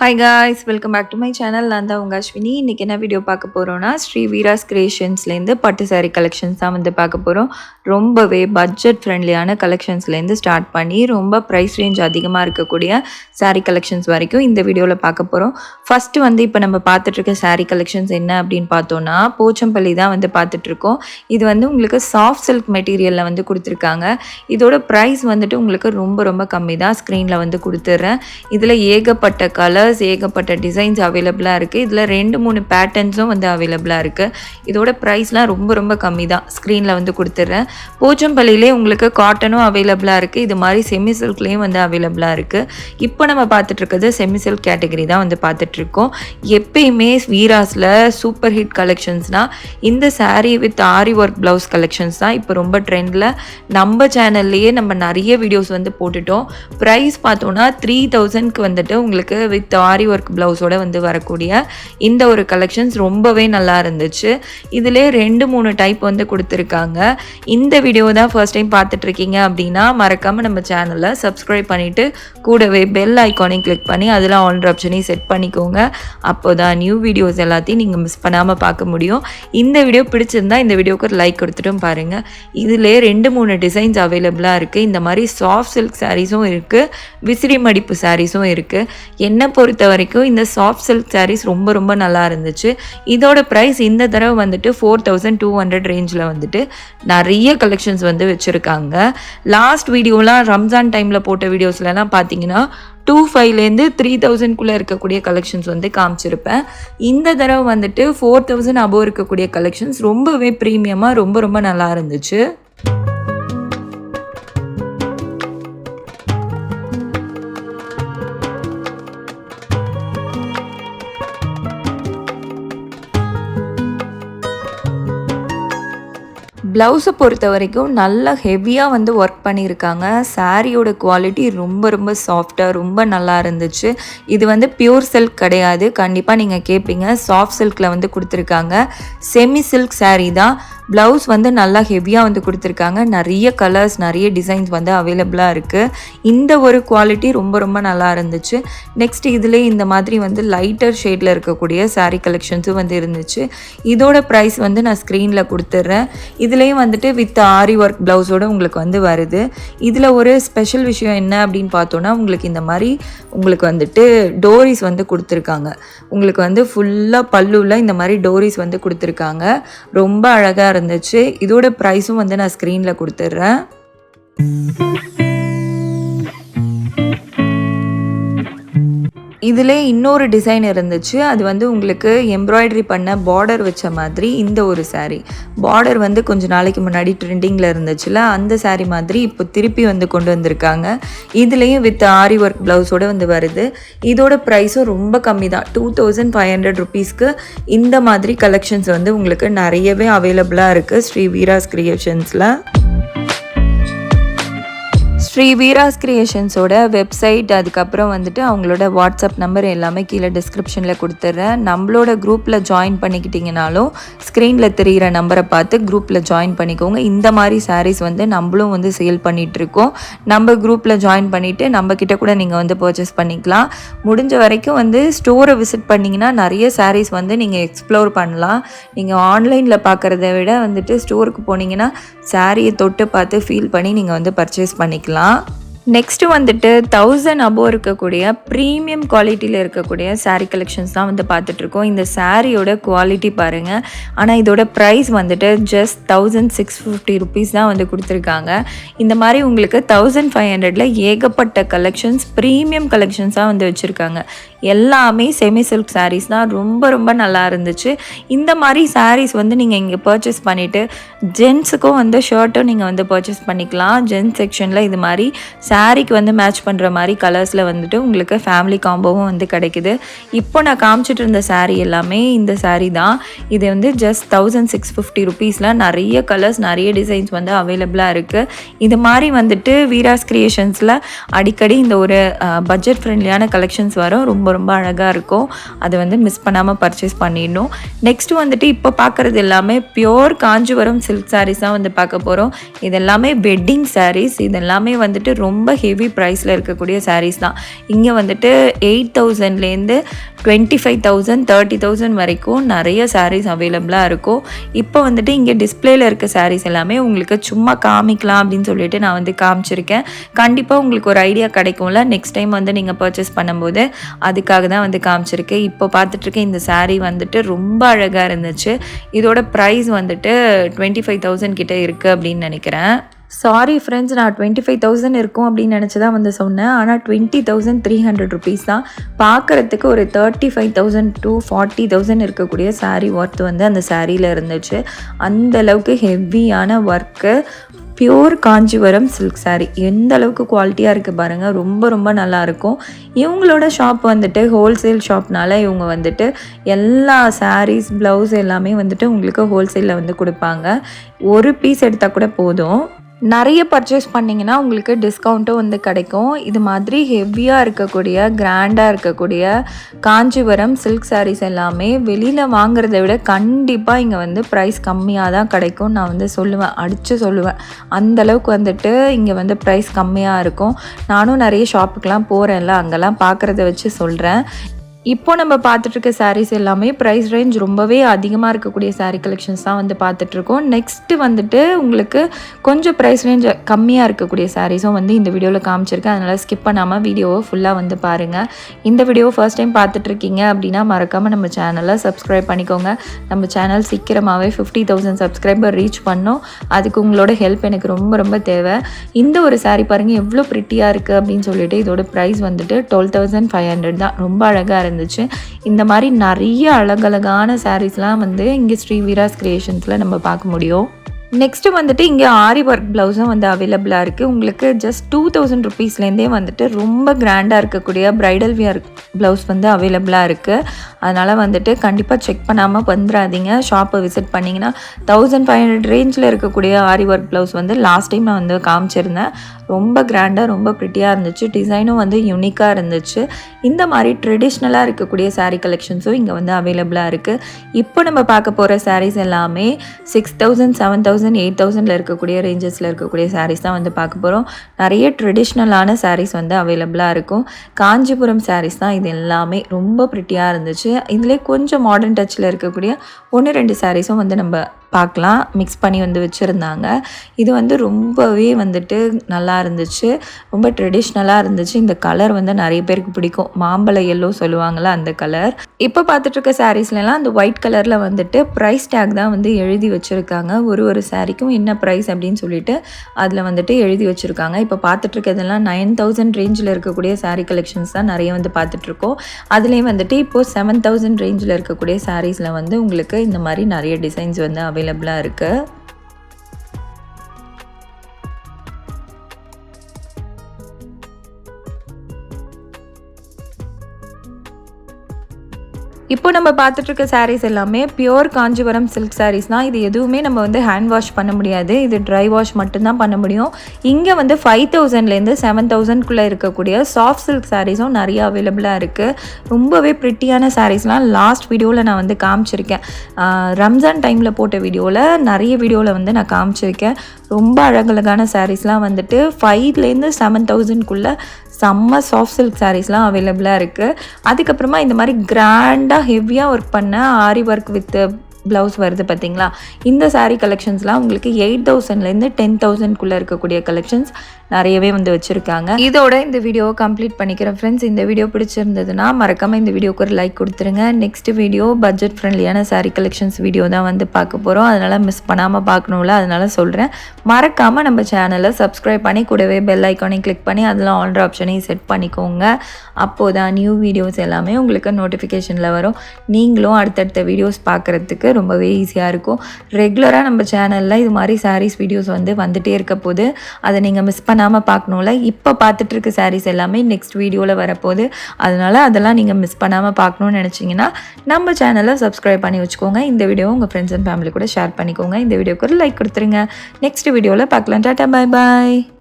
Hi guys welcome back to my channel நான் தான் உங்கள் அஸ்வினி. இன்றைக்கி என்ன வீடியோ பார்க்க போகிறோன்னா ஸ்ரீ வீராஸ் கிரியேஷன்ஸ்லேருந்து பட்டு saree கலெக்ஷன்ஸ் தான் வந்து பார்க்க போகிறோம் ரொம்பவே பட்ஜெட் ஃப்ரெண்ட்லியான கலெக்ஷன்ஸ்லேருந்து ஸ்டார்ட் பண்ணி ரொம்ப ப்ரைஸ் ரேஞ்ச் அதிகமாக இருக்கக்கூடிய சாரீ கலெக்ஷன்ஸ் வரைக்கும் இந்த வீடியோவில் பார்க்க போகிறோம் ஃபஸ்ட்டு வந்து இப்போ நம்ம பார்த்துட்ருக்க சாரீ கலெக்ஷன்ஸ் என்ன அப்படின்னு பார்த்தோன்னா போச்சம்பள்ளி தான் வந்து பார்த்துட்ருக்கோம் இது வந்து உங்களுக்கு சாஃப்ட் சில்க் மெட்டீரியலில் வந்து கொடுத்துருக்காங்க. இதோட ப்ரைஸ் வந்துட்டு உங்களுக்கு ரொம்ப ரொம்ப கம்மி தான் ஸ்க்ரீனில் வந்து கொடுத்துட்றேன். இதில் ஏகப்பட்ட கலர் கலர்ஸ் ஏகப்பட்ட டிசைன்ஸ் அவைலபிளாக இருக்குது இதில் ரெண்டு மூணு பேட்டர்ன்ஸும் வந்து அவைலபிளாக இருக்குது இதோட ப்ரைஸ்லாம் ரொம்ப ரொம்ப கம்மி தான் ஸ்க்ரீனில் வந்து கொடுத்துட்றேன் போச்சம்பள்ளியிலே உங்களுக்கு காட்டனும் அவைலபிளாக இருக்குது இது மாதிரி செமி சில்க்லேயும் வந்து அவைலபிளாக இருக்குது இப்போ நம்ம பார்த்துட்ருக்கிறது செமி சில்க் கேட்டகரி தான் வந்து பார்த்துட்ருக்கோம் எப்பயுமே வீராஸில் சூப்பர் ஹிட் கலெக்ஷன்ஸ்னால் இந்த sari with aari work blouse collections தான் இப்போ ரொம்ப ட்ரெண்டில் நம்ம சேனல்லையே நம்ம நிறைய வீடியோஸ் வந்து போட்டுட்டோம். ப்ரைஸ் பார்த்தோன்னா த்ரீ தௌசண்ட்க்கு வந்துட்டு உங்களுக்கு வித் ஆரி ஒர்க் ப்ளவுஸோட வந்து வரக்கூடிய இந்த ஒரு கலெக்ஷன்ஸ் ரொம்பவே நல்லா இருந்துச்சு. இதிலே ரெண்டு மூணு டைப் வந்து கொடுத்துருக்காங்க. இந்த வீடியோ தான் ஃபர்ஸ்ட் டைம் பார்த்துட்ருக்கீங்க அப்படின்னா மறக்காமல் நம்ம சேனலை சப்ஸ்கிரைப் பண்ணிவிட்டு கூடவே பெல் ஐக்கானையும் கிளிக் பண்ணி அதில் ஆல் ஆப்ஷனையும் செட் பண்ணிக்கோங்க. அப்போ தான் நியூ வீடியோஸ் எல்லாத்தையும் நீங்கள் மிஸ் பண்ணாமல் பார்க்க முடியும். இந்த வீடியோ பிடிச்சிருந்தா இந்த வீடியோக்கு ஒரு லைக் கொடுத்துட்டும் பாருங்கள் இதிலே ரெண்டு மூணு டிசைன்ஸ் அவைலபிளாக இருக்குது இந்த மாதிரி சாஃப்ட் சில்க் சாரீஸும் இருக்குது விசிறி மடிப்பு சாரீஸும் இருக்குது என்ன பொறுத்த வரைக்கும் இந்த சாஃப்ட் சில்க் சாரீஸ் ரொம்ப ரொம்ப நல்லா இருந்துச்சு. இதோட ப்ரைஸ் இந்த தடவை வந்துட்டு ஃபோர் தௌசண்ட் டூ ஹண்ட்ரட் ரேஞ்சில் வந்துட்டு நிறைய கலெக்ஷன்ஸ் வந்து வச்சுருக்காங்க. லாஸ்ட் வீடியோலாம் ரம்ஜான் டைமில் போட்ட வீடியோஸ்லலாம் பார்த்தீங்கன்னா டூ ஃபைவ்லேருந்து த்ரீ தௌசண்ட்குள்ளே இருக்கக்கூடிய கலெக்ஷன்ஸ் வந்து காமிச்சிருப்பேன். இந்த தடவை வந்துட்டு ஃபோர் தௌசண்ட் அபோவ் இருக்கக்கூடிய கலெக்ஷன்ஸ் ரொம்பவே ப்ரீமியமாக ரொம்ப ரொம்ப நல்லா இருந்துச்சு. ப்ளவுஸை பொறுத்த வரைக்கும் நல்லா ஹெவியாக வந்து ஒர்க் பண்ணியிருக்காங்க. சாரியோட குவாலிட்டி ரொம்ப ரொம்ப சாஃப்டாக ரொம்ப நல்லா இருந்துச்சு. இது வந்து பியூர் சில்க் கிடையாது. கண்டிப்பாக நீங்கள் கேட்பீங்க சாஃப்ட் சில்கில் வந்து கொடுத்துருக்காங்க. செமி சில்க் சாரீ தான். ப்ளவுஸ் வந்து நல்லா ஹெவியாக வந்து கொடுத்துருக்காங்க. நிறைய கலர்ஸ் நிறைய டிசைன்ஸ் வந்து அவைலபிளாக இருக்குது இந்த ஒரு குவாலிட்டி ரொம்ப ரொம்ப நல்லா இருந்துச்சு. நெக்ஸ்ட் இதிலே இந்த மாதிரி வந்து லைட்டர் ஷேடில் இருக்கக்கூடிய சாரீ கலெக்ஷன்ஸும் வந்து இருந்துச்சு. இதோட ப்ரைஸ் வந்து நான் ஸ்க்ரீனில் கொடுத்துட்றேன் இதுலேயும் வந்துட்டு வித் ஆரி ஒர்க் ப்ளவுஸோடு உங்களுக்கு வந்து வருது. இதில் ஒரு ஸ்பெஷல் விஷயம் என்ன அப்படின்னு பார்த்தோன்னா உங்களுக்கு இந்த மாதிரி உங்களுக்கு வந்துட்டு டோரிஸ் வந்து கொடுத்துருக்காங்க. உங்களுக்கு வந்து ஃபுல்லாக பல்லுவில் இந்த மாதிரி டோரிஸ் வந்து கொடுத்துருக்காங்க. ரொம்ப அழகாக இருந்துச்சு. இதோட ப்ரைஸும் வந்து நான் ஸ்க்ரீனில் கொடுத்துட்றேன். இதில் இன்னொரு டிசைன் இருந்துச்சு. அது வந்து உங்களுக்கு எம்ப்ராய்டரி பண்ண பார்டர் வச்ச மாதிரி இந்த ஒரு சாரீ பார்டர் வந்து கொஞ்சம் நாளைக்கு முன்னாடி ட்ரெண்டிங்கில் இருந்துச்சுல அந்த சாரீ மாதிரி இப்போ திருப்பி வந்து கொண்டு வந்திருக்காங்க. இதுலேயும் வித் ஆரி ஒர்க் ப்ளவுஸோட வந்து வருது. இதோட ப்ரைஸும் ரொம்ப கம்மி தான். டூ தௌசண்ட் ஃபைவ் ஹண்ட்ரட் ருபீஸ்க்கு இந்த மாதிரி கலெக்ஷன்ஸ் வந்து உங்களுக்கு நிறையவே அவைலபிளாக இருக்குது ஸ்ரீ வீராஸ் கிரியேஷன்ஸில் ஸ்ரீ வீராஸ் கிரியேஷன்ஸோட வெப்சைட் அதுக்கப்புறம் வந்துட்டு அவங்களோட வாட்ஸ்அப் நம்பர் எல்லாமே கீழே டிஸ்கிரிப்ஷனில் கொடுத்துட்றேன் நம்மளோட குரூப்பில் ஜாயின் பண்ணிக்கிட்டிங்கனாலும் ஸ்க்ரீனில் தெரிகிற நம்பரை பார்த்து குரூப்பில் ஜாயின் பண்ணிக்கோங்க. இந்த மாதிரி சாரீஸ் வந்து நம்மளும் வந்து சேல் பண்ணிகிட்ருக்கோம் நம்ம குரூப்பில் ஜாயின் பண்ணிவிட்டு நம்ம கிட்ட கூட நீங்கள் வந்து பர்ச்சேஸ் பண்ணிக்கலாம். முடிஞ்ச வரைக்கும் வந்து ஸ்டோரை விசிட் பண்ணிங்கன்னா நிறைய சாரீஸ் வந்து நீங்கள் எக்ஸ்ப்ளோர் பண்ணலாம். நீங்கள் ஆன்லைனில் பார்க்குறத விட வந்துட்டு ஸ்டோருக்கு போனீங்கன்னா சாரியை தொட்டு பார்த்து ஃபீல் பண்ணி நீங்கள் வந்து பர்ச்சேஸ் பண்ணிக்கலாம். 제가 நெக்ஸ்ட்டு வந்துட்டு தௌசண்ட் அபோவ் இருக்கக்கூடிய ப்ரீமியம் குவாலிட்டியில் இருக்கக்கூடிய சாரீ கலெக்ஷன்ஸ் தான் வந்து பார்த்துட்ருக்கோம். இந்த சாரியோட குவாலிட்டி பாருங்கள் ஆனால் இதோட ப்ரைஸ் வந்துட்டு just thousand six fifty rupees தான் வந்து கொடுத்துருக்காங்க. இந்த மாதிரி உங்களுக்கு தௌசண்ட் ஃபைவ் ஹண்ட்ரடில் ஏகப்பட்ட கலெக்ஷன்ஸ் ப்ரீமியம் கலெக்ஷன்ஸாக வந்து வச்சுருக்காங்க. எல்லாமே செமி சில்க் சாரீஸ் தான். ரொம்ப ரொம்ப நல்லா இருந்துச்சு. இந்த மாதிரி சாரீஸ் வந்து நீங்கள் இங்கே பர்ச்சேஸ் பண்ணிவிட்டு ஜென்ஸுக்கும் வந்து ஷர்ட்டும் நீங்கள் வந்து பர்ச்சேஸ் பண்ணிக்கலாம். ஜென்ஸ் செக்ஷனில் இது மாதிரி சாரீக்கு வந்து மேட்ச் பண்ணுற மாதிரி கலர்ஸில் வந்துட்டு உங்களுக்கு ஃபேமிலி காம்போவும் வந்து கிடைக்குது. இப்போ நான் காமிச்சிட்டு இருந்த saree எல்லாமே இந்த saree தான். இது வந்து ஜஸ்ட் தௌசண்ட் சிக்ஸ் ஃபிஃப்டி ருபீஸில் நிறைய கலர்ஸ் நிறைய டிசைன்ஸ் வந்து அவைலபிளாக இருக்குது இது மாதிரி வந்துட்டு வீராஸ் கிரியேஷன்ஸில் அடிக்கடி இந்த ஒரு பட்ஜெட் ஃப்ரெண்ட்லியான கலெக்ஷன்ஸ் வரும். ரொம்ப ரொம்ப அழகாக இருக்கும். அதை வந்து மிஸ் பண்ணாமல் பர்ச்சேஸ் பண்ணிடணும். நெக்ஸ்ட் வந்துட்டு இப்போ பார்க்குறது எல்லாமே பியோர் காஞ்சிபுரம் சில்க் சாரீஸ் தான் வந்து பார்க்க போகிறோம் இது எல்லாமே வெட்டிங் சாரீஸ் இது எல்லாமே வந்துட்டு ரொம்ப ரொம்ப ஹெவி ப்ரைஸில் இருக்கக்கூடிய சாரீஸ் தான். இங்கே வந்துட்டு எயிட் தௌசண்ட்லேருந்து twenty five thousand thirty thousand வரைக்கும் நிறைய சாரீஸ் அவைலபிளாக இருக்கும். இப்போ வந்துட்டு இங்கே டிஸ்பிளேயில் இருக்க சாரீஸ் எல்லாமே உங்களுக்கு சும்மா காமிக்கலாம் அப்படின்னு சொல்லிட்டு நான் வந்து காமிச்சிருக்கேன். கண்டிப்பாக உங்களுக்கு ஒரு ஐடியா கிடைக்கும்ல. நெக்ஸ்ட் டைம் வந்து நீங்கள் பர்ச்சேஸ் பண்ணும்போது அதுக்காக தான் வந்து காமிச்சிருக்கேன். இப்போ பார்த்துட்ருக்க இந்த சாரீ வந்துட்டு ரொம்ப அழகாக இருந்துச்சு. இதோட ப்ரைஸ் வந்துட்டு டுவெண்ட்டி ஃபைவ் தௌசண்ட் கிட்டே இருக்குது அப்படின்னு நினைக்கிறேன். சாரி ஃப்ரெண்ட்ஸ் நான் டுவெண்ட்டி ஃபைவ் தௌசண்ட் இருக்கும் அப்படின்னு நினச்சி தான் வந்து சொன்னேன். ஆனால் twenty thousand three hundred rupees தான். பார்க்குறதுக்கு ஒரு thirty five thousand to forty thousand இருக்கக்கூடிய சாரீ ஒர்த் வந்து அந்த சாரியில் இருந்துச்சு. அந்த அளவுக்கு ஹெவியான work pure Kanchipuram silk sari எந்த அளவுக்கு குவாலிட்டியாக இருக்குது பாருங்கள் ரொம்ப ரொம்ப நல்லா இருக்கும். இவங்களோட ஷாப் வந்துட்டு ஹோல்சேல் ஷாப்னால இவங்க வந்துட்டு எல்லா சாரீஸ் ப்ளவுஸ் எல்லாமே வந்துட்டு உங்களுக்கு ஹோல்சேலில் வந்து கொடுப்பாங்க. ஒரு பீஸ் எடுத்தால் கூட போதும். நிறைய பர்ச்சேஸ் பண்ணிங்கன்னா உங்களுக்கு டிஸ்கவுண்ட்டும் வந்து கிடைக்கும். இது மாதிரி ஹெவியாக இருக்கக்கூடிய கிராண்டாக இருக்கக்கூடிய காஞ்சிபுரம் சில்க் சாரீஸ் எல்லாமே வெளியில் வாங்குறத விட கண்டிப்பாக இங்கே வந்து ப்ரைஸ் கம்மியாக தான் கிடைக்கும். நான் வந்து சொல்லுவேன் அடித்து சொல்லுவேன். அந்த அளவுக்கு வந்துட்டு இங்கே வந்து ப்ரைஸ் கம்மியாக இருக்கும். நானும் நிறைய ஷாப்புக்கெலாம் போகிறேன்ல அங்கெல்லாம் பார்க்குறத வச்சு சொல்கிறேன் இப்போ நம்ம பார்த்துட்டு இருக்க சாரீஸ் எல்லாமே ப்ரைஸ் ரேஞ்ச் ரொம்பவே அதிகமாக இருக்கக்கூடிய சாரீ கலெக்ஷன்ஸ் தான் வந்து பார்த்துட்ருக்கோம். நெக்ஸ்ட்டு வந்துட்டு உங்களுக்கு கொஞ்சம் ப்ரைஸ் ரேஞ்ச் கம்மியாக இருக்கக்கூடிய சாரீஸும் வந்து இந்த வீடியோவில் காமிச்சிருக்கேன். அதனால் ஸ்கிப் பண்ணாமல் வீடியோவை ஃபுல்லாக வந்து பாருங்கள் இந்த வீடியோவை ஃபர்ஸ்ட் டைம் பார்த்துட்ருக்கீங்க அப்படின்னா மறக்காமல் நம்ம சேனலை சப்ஸ்கிரைப் பண்ணிக்கோங்க. நம்ம சேனல் சீக்கிரமாகவே ஃபிஃப்டி தௌசண்ட் சப்ஸ்கிரைபர் ரீச் பண்ணோம். அதுக்கு உங்களோட ஹெல்ப் எனக்கு ரொம்ப ரொம்ப தேவை. இந்த ஒரு சாரீ பாருங்கள் எவ்வளோ ப்ரிட்டியாக இருக்குது அப்படின்னு சொல்லிட்டு இதோட ப்ரைஸ் வந்துட்டு டுவெல் தௌசண்ட் ஃபைவ் ஹண்ட்ரட் தான். ரொம்ப அழகாக இருக்குது இருந்துச்சு. இந்த மாதிரி நிறைய அழகழகான சாரீஸ்லாம் வந்து இங்கே ஸ்ரீ வீராஸ் கிரியேஷன்ஸில் நம்ம பார்க்க முடியும். நெக்ஸ்ட்டு வந்துட்டு இங்கே ஆரி ஒர்க் ப்ளவுஸும் வந்து அவைலபிளாக இருக்குது உங்களுக்கு ஜஸ்ட் டூ தௌசண்ட் ருபீஸ்லேருந்தே வந்துட்டு ரொம்ப கிராண்டாக இருக்கக்கூடிய ப்ரைடல் வியர் ப்ளவுஸ் வந்து அவைலபிளாக இருக்குது அதனால் வந்துட்டு கண்டிப்பாக செக் பண்ணாமல் வந்துடாதீங்க ஷாப்பை விசிட் பண்ணிங்கன்னா தௌசண்ட் ஃபைவ் ஹண்ட்ரட் ரேஞ்சில் இருக்கக்கூடிய ஆரி ஒர்க் ப்ளவுஸ் வந்து லாஸ்ட் டைம் நான் வந்து காமிச்சிருந்தேன். ரொம்ப கிராண்டாக ரொம்ப ப்ரிட்டியாக இருந்துச்சு. டிசைனும் வந்து யூனிக்காக இருந்துச்சு. இந்த மாதிரி ட்ரெடிஷ்னலாக இருக்கக்கூடிய சாரீ கலெக்ஷன்ஸும் இங்கே வந்து அவைலபிளாக இருக்குது இப்போ நம்ம பார்க்க போகிற சாரீஸ் எல்லாமே six thousand seven thousand thousand eight தௌசண்டில் இருக்கக்கூடிய ரேஞ்சஸில் இருக்கக்கூடிய சாரீஸ் தான் வந்து பார்க்க போகிறோம் நிறைய ட்ரெடிஷ்னலான சாரீஸ் வந்து அவைலபிளாக இருக்கும். காஞ்சிபுரம் சாரீஸ் தான் இது எல்லாமே ரொம்ப ப்ரிட்டியாக இருந்துச்சு. இதுலேயே கொஞ்சம் மாடர்ன் டச்சில் இருக்கக்கூடிய ஒன்று ரெண்டு சாரீஸும் வந்து நம்ம பார்க்கலாம். மிக்ஸ் பண்ணி வந்து வச்சுருந்தாங்க. இது வந்து ரொம்பவே வந்துட்டு நல்லா இருந்துச்சு. ரொம்ப ட்ரெடிஷ்னலாக இருந்துச்சு. இந்த கலர் வந்து நிறைய பேருக்கு பிடிக்கும். மாம்பழ எல்லோ சொல்லுவாங்கள்ல அந்த கலர் இப்போ பார்த்துட்டு இருக்க சாரீஸ்லாம் அந்த ஒயிட் கலரில் வந்துட்டு ப்ரைஸ் டேக் தான் வந்து எழுதி வச்சுருக்காங்க. ஒரு ஒரு சாரீக்கும் என்ன ப்ரைஸ் அப்படின்னு சொல்லிட்டு அதில் வந்துட்டு எழுதி வச்சுருக்காங்க. இப்போ பார்த்துட்டு இருக்கிறதெல்லாம் நைன் தௌசண்ட் ரேஞ்சில் இருக்கக்கூடிய சாரீ கலெக்ஷன்ஸ் தான் நிறைய வந்து பார்த்துட்ருக்கோம் அதுலேயும் வந்துட்டு இப்போது செவன் தௌசண்ட் ரேஞ்சில் இருக்கக்கூடிய சாரீஸில் வந்து உங்களுக்கு இந்த மாதிரி நிறைய டிசைன்ஸ் வந்து அவை அவைலபிளாக இருக்குது இப்போ நம்ம பார்த்துட்டு இருக்க சாரீஸ் எல்லாமே பியோர் காஞ்சிபுரம் சில்க் சாரீஸ் தான். இது எதுவுமே நம்ம வந்து ஹேண்ட் வாஷ் பண்ண முடியாது. இது ட்ரை வாஷ் மட்டும்தான் பண்ண முடியும். இங்கே வந்து ஃபைவ் தௌசண்ட்லேருந்து செவன் தௌசண்ட்குள்ளே இருக்கக்கூடிய சாஃப்ட் சில்க் சாரீஸும் நிறைய அவைலபிளாக இருக்குது ரொம்பவே ப்ரிட்டியான சாரீஸ்லாம் லாஸ்ட் வீடியோவில் நான் வந்து காமிச்சிருக்கேன். ரம்ஜான் டைமில் போட்ட வீடியோவில் நிறைய வீடியோவில் வந்து நான் காமிச்சிருக்கேன். ரொம்ப அழகழகான சாரீஸ்லாம் வந்துட்டு ஃபைவ்லேருந்து செவன் தௌசண்ட்குள்ளே செம்ம சாஃப்ட் சில்க் சாரீஸ்லாம் அவைலபிளாக இருக்குது அதுக்கப்புறமா இந்த மாதிரி கிராண்டாக ஹெவியாக ஒர்க் பண்ண ஆரி ஒர்க் வித் ப்ளவுஸ் வருது பார்த்தீங்களா? இந்த சாரீ கலெக்ஷன்ஸ்லாம் உங்களுக்கு எயிட் தௌசண்ட்லேருந்து டென் தௌசண்ட்குள்ளே இருக்கக்கூடிய கலெக்ஷன்ஸ் நிறையவே வந்து வச்சுருக்காங்க. இதோட இந்த வீடியோவை கம்ப்ளீட் பண்ணிக்கிறேன் ஃப்ரெண்ட்ஸ் இந்த வீடியோ பிடிச்சிருந்ததுன்னா மறக்காமல் இந்த வீடியோக்கு ஒரு லைக் கொடுத்துருங்க. நெக்ஸ்ட் வீடியோ பட்ஜெட் ஃப்ரெண்ட்லியான சாரீ கலெக்ஷன்ஸ் வீடியோ தான் வந்து பார்க்க போகிறோம் அதனால் மிஸ் பண்ணாமல் பார்க்கணும்ல அதனால் சொல்கிறேன் மறக்காமல் நம்ம சேனலை சப்ஸ்கிரைப் பண்ணி கூடவே பெல் ஐக்கானையும் கிளிக் பண்ணி அதில் ஆல்ரெடி ஆப்ஷனையும் செட் பண்ணிக்கோங்க. அப்போது தான் நியூ வீடியோஸ் எல்லாமே உங்களுக்கு நோட்டிஃபிகேஷனில் வரும். நீங்களும் அடுத்தடுத்த வீடியோஸ் பார்க்குறதுக்கு ரொம்பவே ஈஸியாக இருக்கும். ரெகுலராக நம்ம சேனலில் இது மாதிரி சாரீஸ் வீடியோஸ் வந்து வந்துட்டே இருக்க போது அதை நீங்கள் மிஸ் பண்ணாமல் பார்க்கணும்ல இப்போ பார்த்துட்டு இருக்க சாரீஸ் எல்லாமே நெக்ஸ்ட் வீடியோவில் வரப்போகுது. அதனால் அதெல்லாம் நீங்கள் மிஸ் பண்ணாமல் பார்க்கணும்னு நினச்சிங்கன்னா நம்ம சேனலை சப்ஸ்கிரைப் பண்ணி வச்சுக்கோங்க. இந்த வீடியோ உங்கள் ஃப்ரெண்ட்ஸ் அண்ட் ஃபேமிலி கூட ஷேர் பண்ணிக்கோங்க. இந்த வீடியோக்கு ஒரு லைக் கொடுத்துருங்க. நெக்ஸ்ட் வீடியோவில் பார்க்கலாம். Tata bye bye